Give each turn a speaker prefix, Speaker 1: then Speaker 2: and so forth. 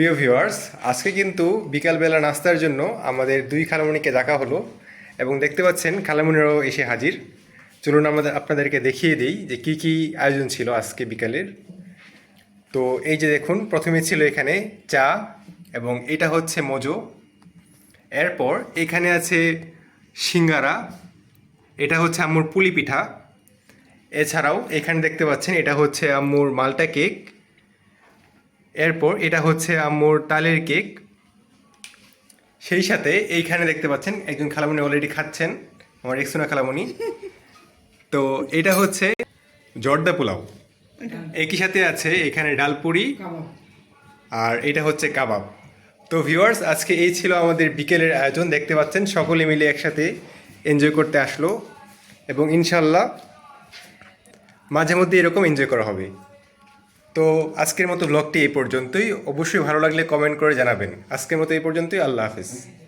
Speaker 1: প্রিয় ভিউয়ার্স, আজকে কিন্তু বিকালবেলা নাস্তার জন্য আমাদের দুই খালামণিকে ডাকা হলো এবং দেখতে পাচ্ছেন খালামণিরাও এসে হাজির। চলুন আমাদের আপনাদেরকে দেখিয়ে দিই যে কি কি আয়োজন ছিল আজকে বিকালের। তো এই যে দেখুন, প্রথমে ছিল এখানে চা এবং এটা হচ্ছে মজো। এরপর এখানে আছে সিঙ্গারা, এটা হচ্ছে আম্মুর পুলি পিঠা। এছাড়াও এখানে দেখতে পাচ্ছেন, এটা হচ্ছে আম্মুর মালটা কেক। এরপর এটা হচ্ছে আম্মুর তালের কেক। সেই সাথে এইখানে দেখতে পাচ্ছেন, একজন খালামণি অলরেডি খাচ্ছেন, আমার একসোনা খালামণি তো এটা হচ্ছে জর্দা পোলাও। একই সাথে আছে এখানে ডালপুরি আর এটা হচ্ছে কাবাব। তো ভিউয়ার্স আজকে এই ছিল আমাদের বিকেলের আয়োজন। দেখতে পাচ্ছেন, সকলে মিলে একসাথে এনজয় করতে আসলো। এবং ইনশাল্লাহ মাঝে মধ্যে এরকম এনজয় করা হবে। তো আজকের মতো ব্লগটি এই পর্যন্তই। অবশ্যই ভালো লাগলে কমেন্ট করে জানাবেন। আজকের মতো এই পর্যন্তই। আল্লাহ হাফিজ।